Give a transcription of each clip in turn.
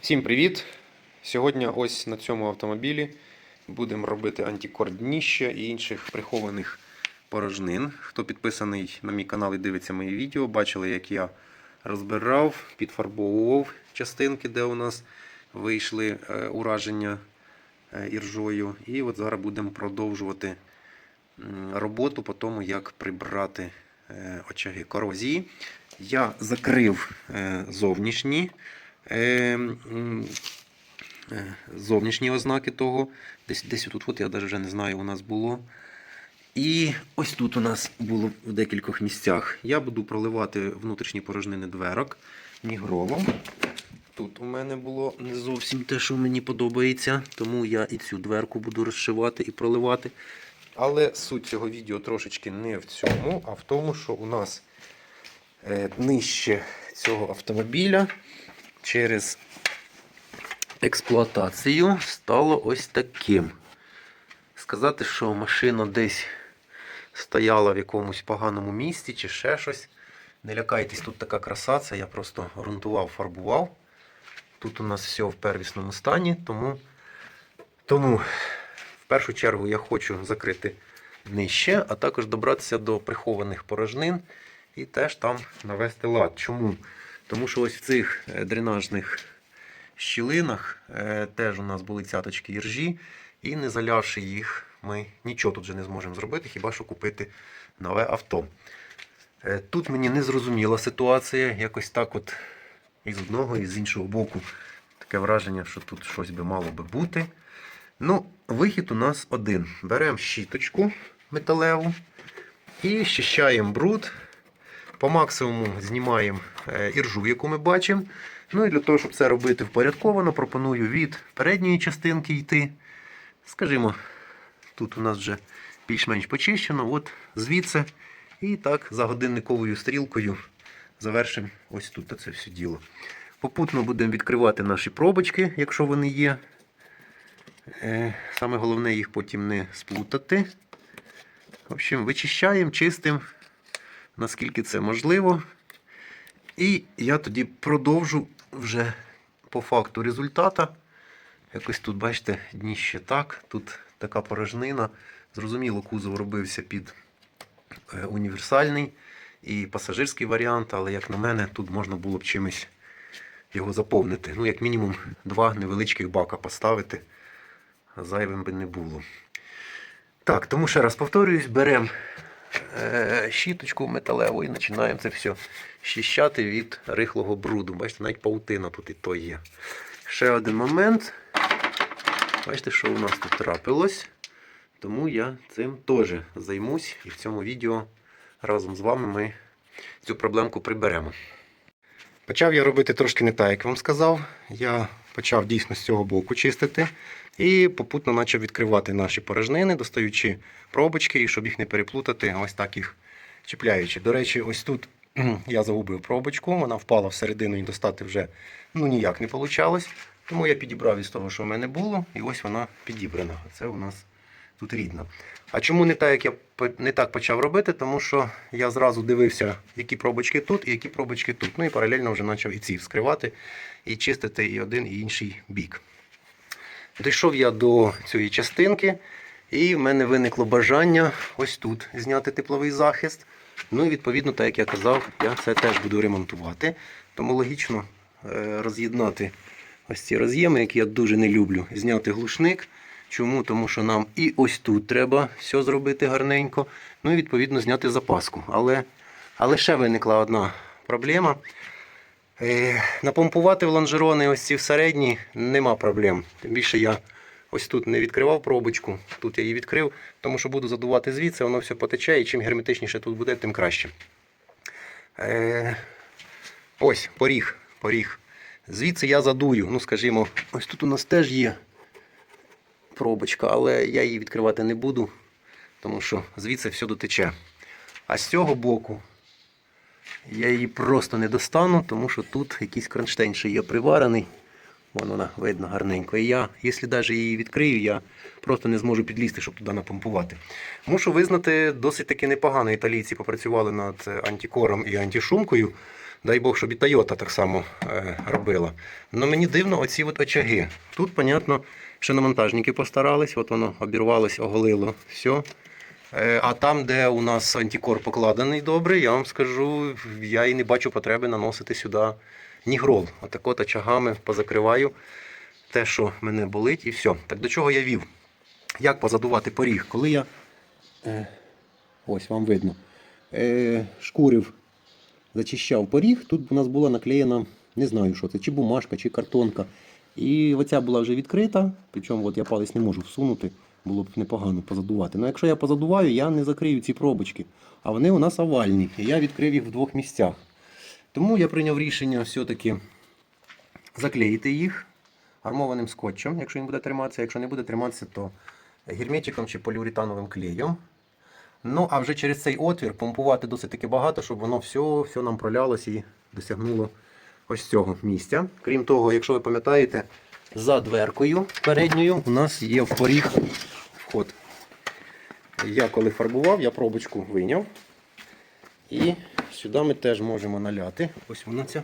Всім привіт! Сьогодні ось на цьому автомобілі будемо робити антикор дніща і інших прихованих порожнин. Хто підписаний на мій канал і дивиться мої відео, бачили, як я розбирав, підфарбовував частинки, де у нас вийшли е, ураження е, іржою. І от зараз будемо продовжувати роботу по тому, як прибрати е, очаги корозії. Я закрив зовнішні зовнішні ознаки того. Десь, десь тут, от я навіть вже не знаю, у нас було. І ось тут у нас було в декількох місцях. Я буду проливати внутрішні порожнини дверок нігровом. Тут у мене було не зовсім те, що мені подобається, тому я і цю дверку буду розшивати і проливати. Але суть цього відео трошечки не в цьому, а в тому, що у нас е, нижче цього автомобіля через експлуатацію стало ось таким. Сказати, що машина десь стояла в якомусь поганому місці чи ще щось. Не лякайтесь, тут така краса, це я просто грунтував, фарбував. Тут у нас все в первісному стані, тому, тому в першу чергу я хочу закрити нижче, а також добратися до прихованих порожнин і теж там навести лад. Чому? Тому що ось в цих е, дренажних щілинах е, теж у нас були цяточки іржі, і не залявши їх, ми нічого тут вже не зможемо зробити, хіба що купити нове авто. Е, Тут мені не зрозуміла ситуація, якось так от і з одного, і з іншого боку. Таке враження, що тут щось би мало би бути. Ну, вихід у нас один. Беремо щіточку металеву і щищаємо бруд. По максимуму знімаємо е, іржу, яку ми бачимо. Ну і для того, щоб це робити впорядковано, пропоную від передньої частинки йти. Скажімо, тут у нас вже більш-менш почищено. От звідси. І так за годинниковою стрілкою завершимо ось тут це все діло. Попутно будемо відкривати наші пробочки, якщо вони є. Е, Саме головне їх потім не сплутати. В общем, вичищаємо, чистимо, наскільки це можливо. І я тоді продовжу вже по факту результата. Якось тут, бачите, дніще так. Тут така порожнина. Зрозуміло, кузов робився під е, універсальний і пасажирський варіант, але, як на мене, тут можна було б чимось його заповнити. Ну, як мінімум, два невеличких бака поставити. Зайвим би не було. Так, тому ще раз повторююсь, беремо щіточку металеву і починаємо це все щищати від рихлого бруду. Бачите, навіть паутина тут і то є. Ще один момент. Бачите, що у нас тут трапилось. Тому я цим теж займусь і в цьому відео разом з вами ми цю проблемку приберемо. Почав я робити трошки не так, як вам сказав. Я почав дійсно з цього боку чистити. І попутно почав відкривати наші порожнини, достаючи пробочки, і щоб їх не переплутати, ось так їх чіпляючи. До речі, ось тут я загубив пробочку, вона впала всередину і достати вже ну, ніяк не вийшло. Тому я підібрав із того, що в мене було, і ось вона підібрана. Це у нас тут рідна. А чому не так, як я не так почав робити? Тому що я зразу дивився, які пробочки тут і які пробочки тут. Ну і паралельно вже почав і ці вскривати, і чистити і один, і інший бік. Дійшов я до цієї частинки, і в мене виникло бажання ось тут зняти тепловий захист. Ну і відповідно, так як я казав, я це теж буду ремонтувати. Тому логічно е, роз'єднати ось ці роз'єми, які я дуже не люблю. Зняти глушник. Чому? Тому що нам і ось тут треба все зробити гарненько. Ну і відповідно зняти запаску. Але, але ще виникла одна проблема. Е, Напомпувати в лонжерони ось ці в середні нема проблем. Тим більше я ось тут не відкривав пробочку, тут я її відкрив, тому що буду задувати звідси, воно все потече, і чим герметичніше тут буде, тим краще. Е, ось поріг. поріг. Звідси я задую. Ну, скажімо, ось тут у нас теж є пробочка, але я її відкривати не буду, тому що звідси все дотече. А з цього боку я її просто не достану, тому що тут якийсь кронштейн ще є приварений. Вон вона видно гарненько. І я, якщо навіть її відкрию, я просто не зможу підлізти, щоб туди напомпувати. Мушу визнати, досить таки непогано італійці попрацювали над антикором і антишумкою. Дай Бог, щоб і Toyota так само е, робила. Ну мені дивно оці от очаги. Тут, понятно, що на монтажники постарались, от воно обірвалось, оголило. Все. А там, де у нас антикор покладений добре, я вам скажу, я і не бачу потреби наносити сюди нігрол. Отак от очагами позакриваю те, що мене болить, і все. Так до чого я вів? Як позадувати поріг? Коли я. Е, ось вам видно. Е, шкурив, зачищав поріг, тут у нас була наклеєна, не знаю що це, чи бумажка, чи картонка. І оця була вже відкрита, причому от я палець не можу всунути, було б непогано позадувати. Ну якщо я позадуваю, я не закрию ці пробочки. А вони у нас овальні, і я відкрив їх в двох місцях. Тому я прийняв рішення все-таки заклеїти їх армованим скотчем, якщо він буде триматися. Якщо не буде триматися, то герметиком чи поліуретановим клеєм. Ну, а вже через цей отвір помпувати досить таки багато, щоб воно все, все нам пролялось і досягнуло ось цього місця. Крім того, якщо ви пам'ятаєте, за дверкою передньою у нас є в поріг вход. Я коли фарбував, я пробочку вийняв. І сюди ми теж можемо наляти. Ось вона ця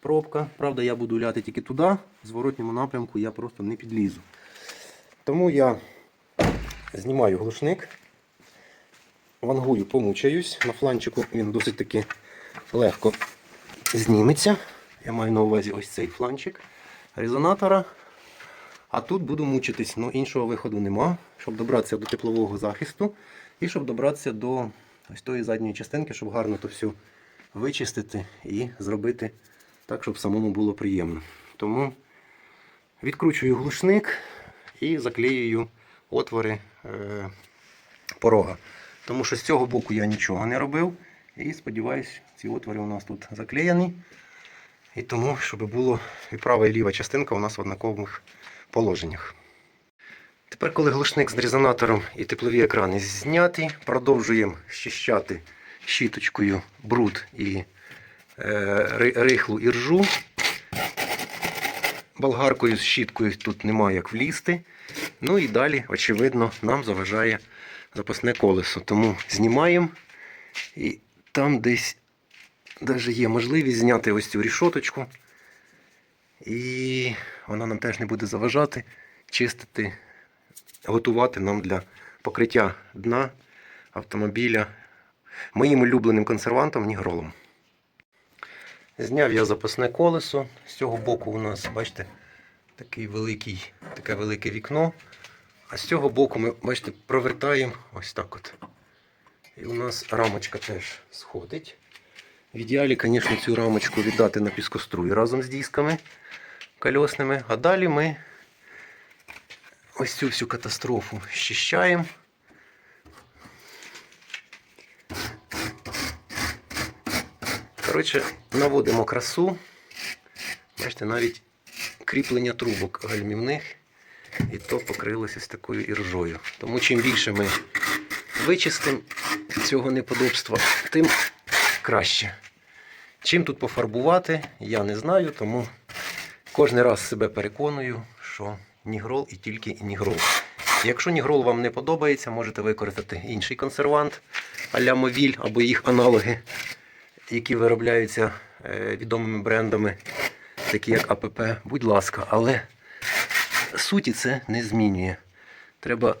пробка. Правда, я буду ляти тільки туди, в зворотньому напрямку я просто не підлізу. Тому я знімаю глушник, вангую, помучаюсь. На фланчику він досить таки легко зніметься. Я маю на увазі ось цей фланчик резонатора. А тут буду мучитись, ну іншого виходу нема, щоб добратися до теплового захисту і щоб добратися до ось тої задньої частинки, щоб гарно то все вичистити і зробити так, щоб самому було приємно. Тому відкручую глушник і заклеюю отвори е, порога. Тому що з цього боку я нічого не робив. І сподіваюсь, ці отвори у нас тут заклеєні. І тому, щоб було і права, і ліва частинка у нас в однакових положеннях. Тепер, коли глушник з резонатором і теплові екрани зняті, продовжуємо щищати щіточкою бруд і е, ри- рихлу іржу. Болгаркою з щіткою тут немає як влізти. Ну і далі, очевидно, нам заважає запасне колесо. Тому знімаємо. І там десь навіть є можливість зняти ось цю рішоточку. І вона нам теж не буде заважати чистити, готувати нам для покриття дна автомобіля моїм улюбленим консервантом нігролом. Зняв я запасне колесо. З цього боку у нас, бачите, такий великий, таке велике вікно. А з цього боку ми, бачите, провертаємо ось так от. І у нас рамочка теж сходить. В ідеалі, звісно, цю рамочку віддати на піскоструй разом з дисками кольосними. А далі ми ось цю всю катастрофу щищаємо. Коротше, наводимо красу. Бачите, навіть кріплення трубок гальмівних і то покрилося з такою іржою. Тому чим більше ми вичистимо цього неподобства, тим краще. Чим тут пофарбувати, я не знаю, тому кожен раз себе переконую, що нігрол і тільки нігрол. Якщо нігрол вам не подобається, можете використати інший консервант а-ля Мовіль або їх аналоги, які виробляються е, відомими брендами, такі як АПП. Будь ласка, але суті це не змінює. Треба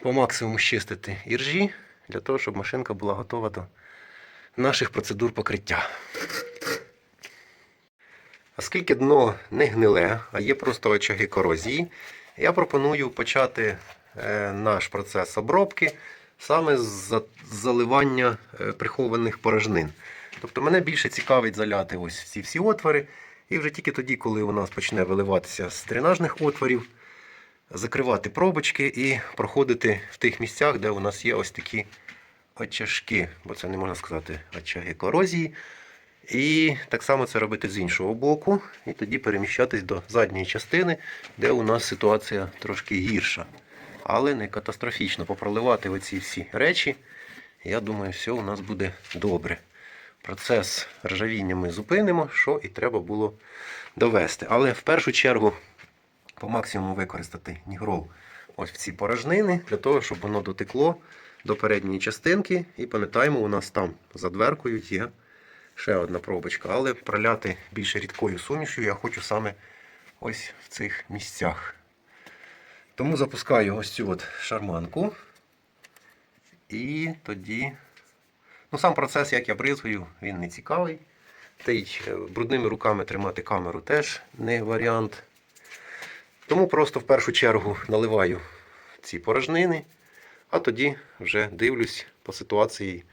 по максимуму щистити іржі для того, щоб машинка була готова до наших процедур покриття. Оскільки дно не гниле, а є просто очаги корозії, я пропоную почати е, наш процес обробки саме з заливання е, прихованих порожнин. Тобто мене більше цікавить заляти ось ці всі отвори. І вже тільки тоді, коли у нас почне виливатися з дренажних отворів, закривати пробочки і проходити в тих місцях, де у нас є ось такі очажки, бо це не можна сказати очаги корозії. І так само це робити з іншого боку, і тоді переміщатись до задньої частини, де у нас ситуація трошки гірша. Але не катастрофічно. Попроливати оці всі речі, я думаю, все у нас буде добре. Процес ржавіння ми зупинимо, що і треба було довести. Але в першу чергу по максимуму використати нігрол ось в ці порожнини, для того, щоб воно дотекло до передньої частинки. І пам'ятаємо, у нас там за дверкою є ще одна пробочка, але проляти більше рідкою сумішю я хочу саме ось в цих місцях. Тому запускаю ось цю от шарманку. І тоді. Ну, сам процес, як я бризгаю, він не цікавий. Та й е, брудними руками тримати камеру теж не варіант. Тому просто в першу чергу наливаю ці порожнини, а тоді вже дивлюсь по ситуації,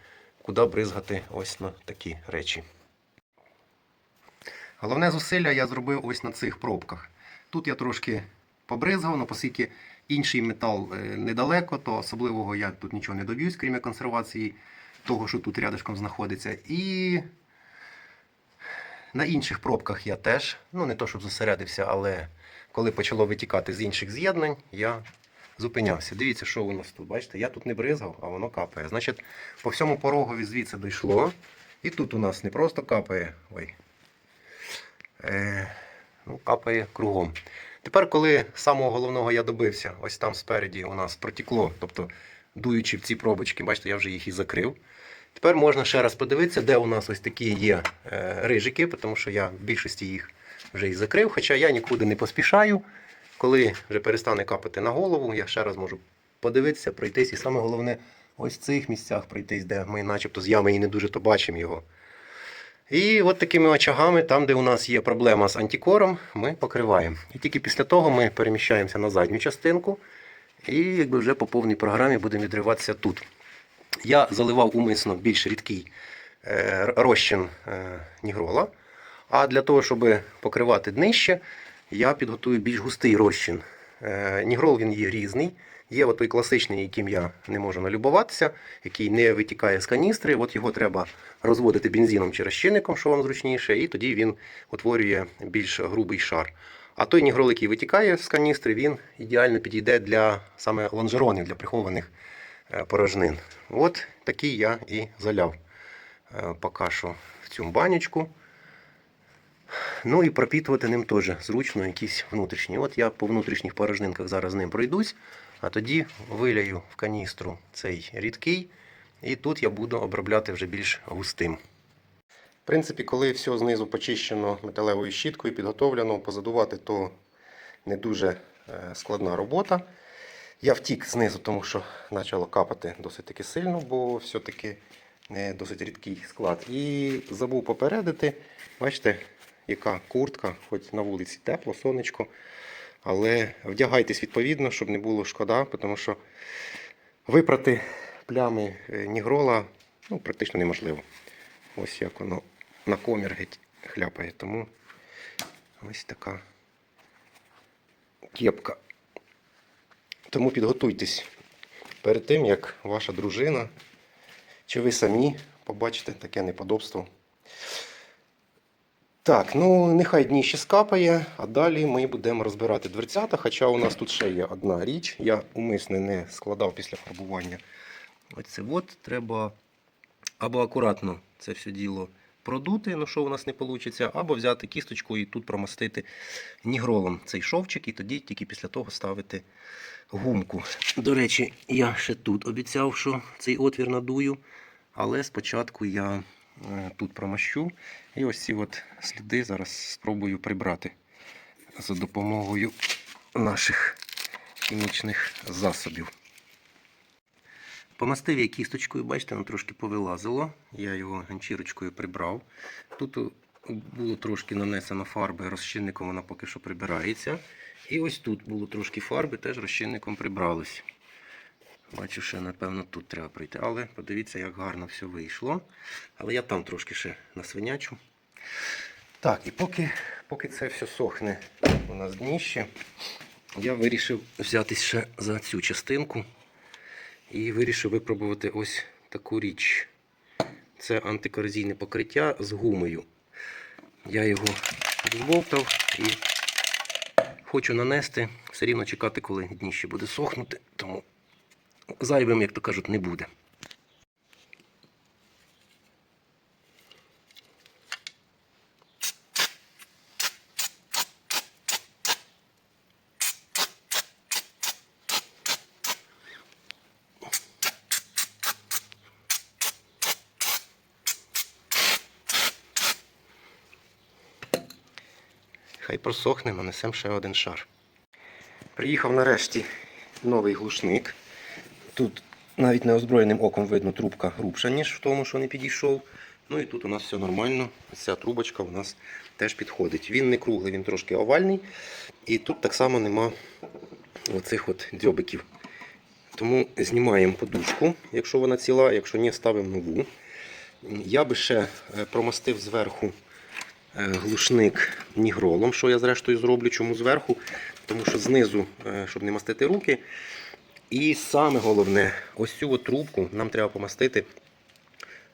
куди бризгати ось на такі речі. Головне зусилля я зробив ось на цих пробках. Тут я трошки побризгав, але оскільки інший метал е, недалеко, то особливого я тут нічого не доб'юсь, крім консервації того, що тут рядышком знаходиться. І на інших пробках я теж, ну не то щоб зосередився, але коли почало витікати з інших з'єднань, я зупинявся. Дивіться, що у нас тут. Бачите, я тут не бризгав, а воно капає. Значить, по всьому порогові звідси дійшло. І тут у нас не просто капає. Ой. Е, ну, капає кругом. Тепер, коли самого головного я добився, ось там спереді у нас протекло, тобто дуючи в ці пробочки, бачите, я вже їх і закрив. Тепер можна ще раз подивитися, де у нас ось такі є е, рижики, тому що я в більшості їх вже і закрив, хоча я нікуди не поспішаю. Коли вже перестане капати на голову, я ще раз можу подивитися, пройтись. І саме головне, ось в цих місцях пройтись, де ми начебто з ями і не дуже то бачимо його. І от такими очагами, там, де у нас є проблема з антикором, ми покриваємо. І тільки після того ми переміщаємося на задню частинку і якби вже по повній програмі будемо відриватися тут. Я заливав умисно більш рідкий е, розчин е, нігрола. А для того, щоб покривати днище, я підготую більш густий розчин. Е, Нігрол він є різний. Є той класичний, яким я не можу налюбуватися, який не витікає з каністри. От його треба розводити бензином чи розчинником, що вам зручніше, і тоді він утворює більш грубий шар. А той нігрол, який витікає з каністри, він ідеально підійде для саме лонжеронів, для прихованих е, порожнин. От такий я і заляв е, поки що в цю банячку. Ну і пропітувати ним теж зручно якісь внутрішні. От я по внутрішніх порожнинках зараз ним пройдусь, а тоді виляю в каністру цей рідкий, і тут я буду обробляти вже більш густим. В принципі, коли все знизу почищено металевою щіткою, підготовлено, позадувати, то не дуже е, складна робота. Я втік знизу, тому що почало капати досить таки сильно, бо все-таки е, досить рідкий склад. І забув попередити, бачите, яка куртка, хоч на вулиці тепло, сонечко. Але вдягайтесь відповідно, щоб не було шкода, тому що випрати плями е, нігрола ну, практично неможливо. Ось як воно на комір геть хляпає. Тому ось така кепка. Тому підготуйтесь перед тим, як ваша дружина чи ви самі побачите таке неподобство. Так, ну нехай дніще скапає, а далі ми будемо розбирати дверцята. Хоча у нас тут ще є одна річ. Я умисне не складав після фарбування. Оце от треба або акуратно це все діло продути, ну що у нас не вийде, або взяти кісточку і тут промастити нігролом цей шовчик, і тоді тільки після того ставити гумку. До речі, я ще тут обіцяв, що цей отвір надую, але спочатку я е, тут промащу. І ось ці от сліди зараз спробую прибрати за допомогою наших хімічних засобів. Помастив я кісточкою, бачите, воно трошки повилазило. Я його ганчірочкою прибрав. Тут було трошки нанесено фарби, розчинником вона поки що прибирається. І ось тут було трошки фарби, теж розчинником прибралось. Бачу, що напевно тут треба пройти. Але подивіться, як гарно все вийшло. Але я там трошки ще насвинячу. Так, і поки, поки це все сохне у нас дніще, я вирішив взятись ще за цю частинку. І вирішив випробувати ось таку річ. Це антикорозійне покриття з гумою. Я його розбовтав і хочу нанести, все рівно чекати, коли дніще буде сохнути, тому зайвим, як то кажуть, не буде. Хай просохне, нанесемо ще один шар. Приїхав нарешті новий глушник. Тут навіть неозброєним оком видно трубка грубша, ніж в тому, що не підійшов. Ну і тут у нас все нормально. Ця трубочка у нас теж підходить. Він не круглий, він трошки овальний. І тут так само нема оцих от дзьобиків. Тому знімаємо подушку, якщо вона ціла, якщо ні, ставимо нову. Я би ще е, промастив зверху глушник нігролом, що я зрештою зроблю. Чому зверху? Тому що знизу, е, щоб не мастити руки. І саме головне, ось цю от трубку нам треба помастити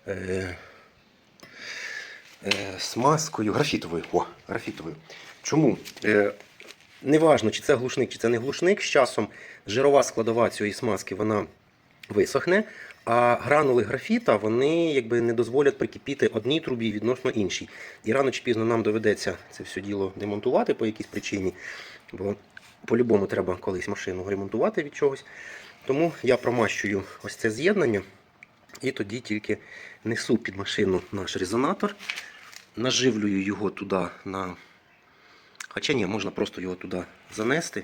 е, е, смазкою графітовою. О, графітовою. Чому? Е, Неважно, чи це глушник, чи це не глушник. З часом жирова складова цієї смазки вона висохне, а гранули графіта вони якби не дозволять прикипіти одній трубі відносно іншій. І рано чи пізно нам доведеться це все діло демонтувати по якійсь причині. Бо по-любому треба колись машину ремонтувати від чогось. Тому я промащую ось це з'єднання і тоді тільки несу під машину наш резонатор, наживлюю його туди на. Хоча ні, можна просто його туди занести.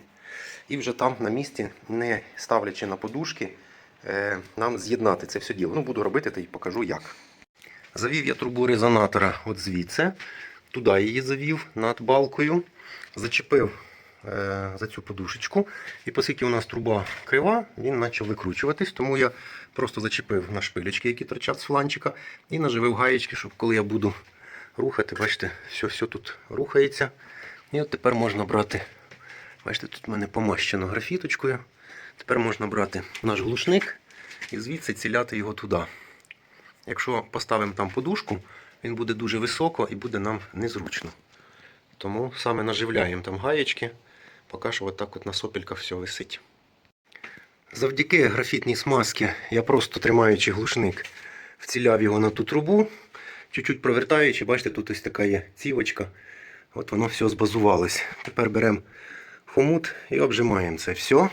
І вже там на місці, не ставлячи на подушки, нам з'єднати це все діло. Ну, буду робити та й покажу як. Завів я трубу резонатора от звідси. Туди її завів над балкою. Зачепив е, за цю подушечку. І оскільки у нас труба крива, він почав викручуватись, тому я просто зачепив на шпилечки, які торчать з фланчика, і наживив гаєчки, щоб коли я буду рухати, бачите, все, все тут рухається. І от тепер можна брати, бачите, тут в мене помащено графіточкою. Тепер можна брати наш глушник і звідси ціляти його туди. Якщо поставимо там подушку, він буде дуже високо і буде нам незручно. Тому саме наживляємо там гаєчки, поки що отак от на сопільках все висить. Завдяки графітній смазці я просто тримаючи глушник, вціляв його на ту трубу, чуть-чуть провертаючи, бачите, тут ось така є цівочка. От воно все збазувалось. Тепер беремо хомут і обжимаємо це все.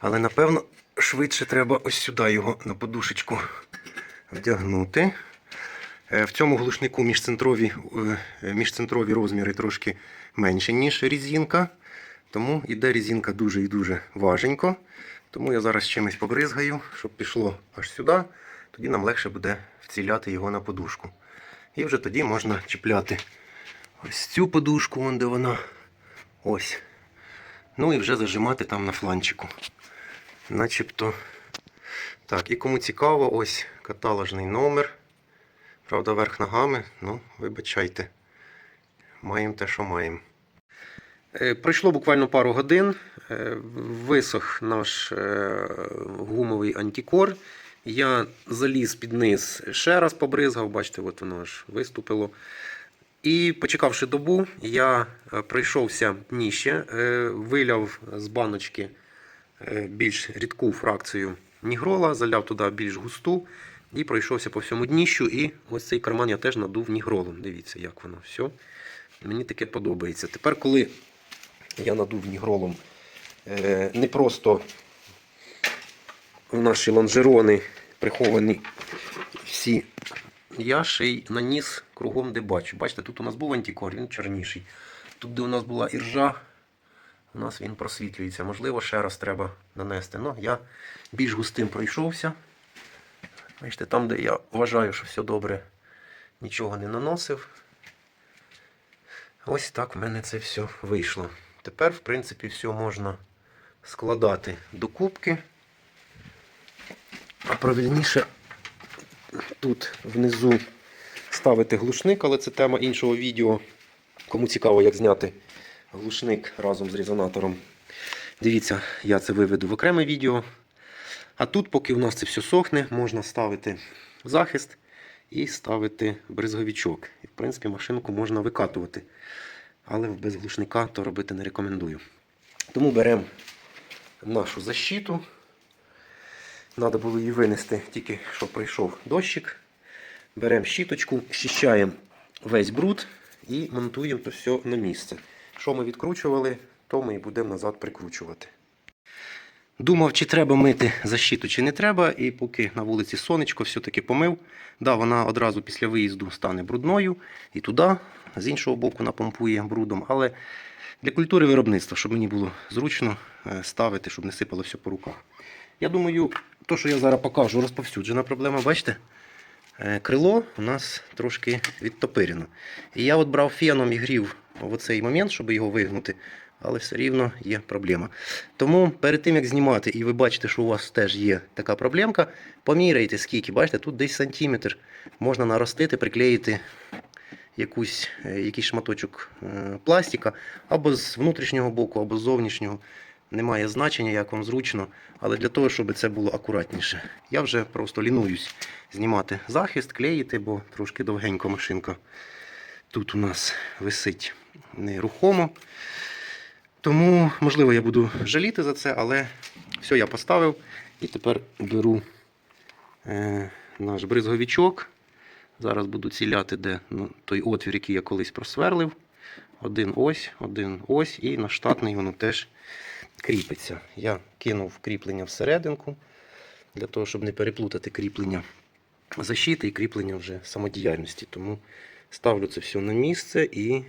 Але напевно швидше треба ось сюди його на подушечку вдягнути. Е, В цьому глушнику міжцентрові, е, міжцентрові розміри трошки менші, ніж резинка. Тому йде резинка дуже і дуже важенько. Тому я зараз чимось побризгаю, щоб пішло аж сюди. Тоді нам легше буде вціляти його на подушку. І вже тоді можна чіпляти ось цю подушку, вон де вона. Ось. Ну і вже зажимати там на фланчику. Начебто. Так, і кому цікаво, ось каталожний номер. Правда, верх ногами, ну, вибачайте. Маємо те, що маємо. Е, Пройшло буквально пару годин. Е, Висох наш е, гумовий антикор. Я заліз під низ, ще раз побризгав, бачите, от воно аж виступило. І почекавши добу, я пройшовся дніще, виляв з баночки більш рідку фракцію нігрола, заляв туди більш густу і пройшовся по всьому дніщу. І ось цей карман я теж надув нігролом. Дивіться, як воно все. Мені таке подобається. Тепер, коли я надув нігролом е, не просто в наші лонжерони приховані всі я ще й наніс кругом, де бачу. Бачите, тут у нас був антикор, він чорніший. Тут, де у нас була іржа, у нас він просвітлюється. Можливо, ще раз треба нанести. Ну, я більш густим пройшовся. Бачите, там, де я вважаю, що все добре, нічого не наносив. Ось так в мене це все вийшло. Тепер, в принципі, все можна складати до кубки. А правильніше тут внизу ставити глушник, але це тема іншого відео. Кому цікаво, як зняти глушник разом з резонатором. Дивіться, я це виведу в окреме відео. А тут, поки у нас це все сохне, можна ставити захист і ставити бризговичок. І, в принципі, машинку можна викатувати. Але без глушника то робити не рекомендую. Тому беремо нашу защиту. Треба було її винести тільки що прийшов дощик. Беремо щіточку, щищаємо весь бруд і монтуємо то все на місце. Що ми відкручували, то ми і будемо назад прикручувати. Думав, чи треба мити защиту, чи не треба, і поки на вулиці сонечко все-таки помив. Да, вона одразу після виїзду стане брудною і туди, з іншого боку, напомпує брудом. Але для культури виробництва, щоб мені було зручно е, ставити, щоб не сипало все по руках. Я думаю, то, що я зараз покажу, розповсюджена проблема, бачите? Е, Крило у нас трошки відтопирено. І я от брав феном і грів в оцей момент, щоб його вигнути, але все рівно є проблема. Тому перед тим як знімати, і ви бачите, що у вас теж є така проблемка, поміряйте скільки. Бачите, тут десь сантиметр можна наростити, приклеїти якусь, е, якийсь шматочок е, пластика або з внутрішнього боку, або з зовнішнього. Немає значення, як вам зручно, але для того, щоб це було акуратніше. Я вже просто лінуюсь знімати захист, клеїти, бо трошки довгенько машинка тут у нас висить нерухомо. Тому, можливо, я буду жаліти за це, але все я поставив. І тепер беру е, наш бризговичок. Зараз буду ціляти, де ну, той отвір, який я колись просверлив. Один ось, один ось, і на штатний воно теж кріпиться. Я кинув кріплення всерединку, для того, щоб не переплутати кріплення защити і кріплення вже самодіяльності. Тому ставлю це все на місце і,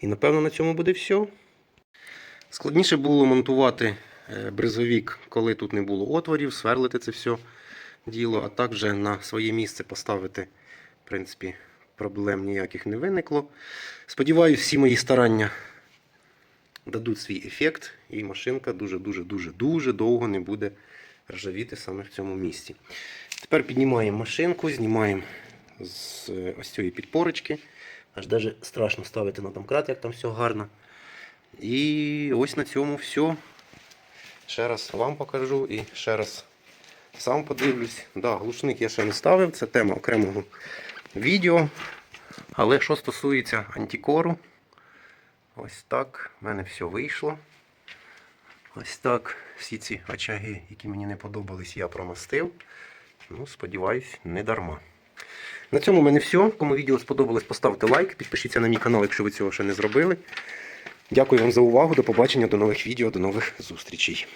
і напевно на цьому буде все. Складніше було монтувати е, бризовік, коли тут не було отворів, сверлити це все діло, а так вже на своє місце поставити, в принципі, проблем ніяких не виникло. Сподіваюсь, всі мої старання дадуть свій ефект, і машинка дуже-дуже-дуже-дуже довго не буде ржавіти саме в цьому місці. Тепер піднімаємо машинку, знімаємо з е, ось цієї підпорочки. Аж даже страшно ставити на домкрат, як там все гарно. І ось на цьому все. Ще раз вам покажу і ще раз сам подивлюсь. Да, глушник я ще не ставив, це тема окремого відео. Але що стосується антикору, ось так в мене все вийшло. Ось так всі ці очаги, які мені не подобались, я промастив. Ну, сподіваюсь, не дарма. На цьому в мене все. Кому відео сподобалось, поставте лайк, підпишіться на мій канал, якщо ви цього ще не зробили. Дякую вам за увагу. До побачення, до нових відео, до нових зустрічей.